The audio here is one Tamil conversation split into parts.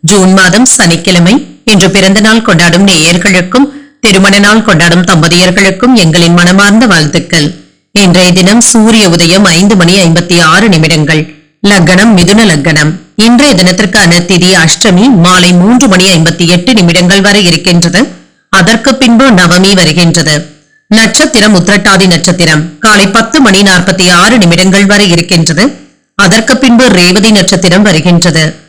ஜூன் மாதம் சனிக்கிழமை. இன்று பிறந்த நாள் கொண்டாடும் நேயர்களுக்கும் திருமண நாள் கொண்டாடும் தம்பதியர்களுக்கும் எங்களின் மனமார்ந்த வாழ்த்துக்கள். இன்றைய தினம் சூரிய உதயம் ஐந்து மணி ஐம்பத்தி ஆறு நிமிடங்கள். லக்னம் மிதுன லக்னம். இன்றைய தினத்திற்கான திதி அஷ்டமி மாலை மூன்று மணி ஐம்பத்தி எட்டு நிமிடங்கள் வரை இருக்கின்றது. அதற்கு பின்பு நவமி வருகின்றது. நட்சத்திரம் உத்திரட்டாதி நட்சத்திரம். காலை பத்து மணி நாற்பத்தி ஆறு நிமிடங்கள் வரை இருக்கின்றது. அதற்கு பின்பு ரேவதி நட்சத்திரம் வருகின்றது.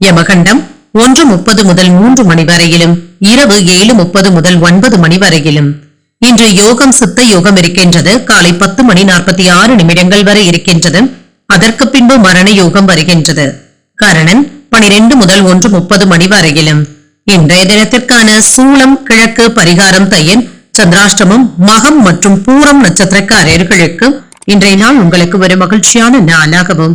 யமகண்டம் ஒன்று முப்பது முதல் மூன்று மணி வரையிலும் இரவு ஏழு முப்பது முதல் ஒன்பது மணி வரையிலும். இன்று யோகம் சித்த யோகம் இருக்கின்றது. காலை பத்து மணி நாற்பத்தி ஆறு நிமிடங்கள் வரை இருக்கின்றது. அதற்கு பின்பு மரண யோகம் வருகின்றது. கரணன் பனிரெண்டு முதல் ஒன்று முப்பது மணி வரையிலும். இன்றைய தினத்திற்கான சூளம் கிழக்கு பரிகாரம் தையன் சந்திராஷ்டமம் மகம் மற்றும் பூரம் நட்சத்திரக்காரர்களுக்கு இன்றைய நாள் உங்களுக்கு ஒரு மகிழ்ச்சியான நாளாகவும்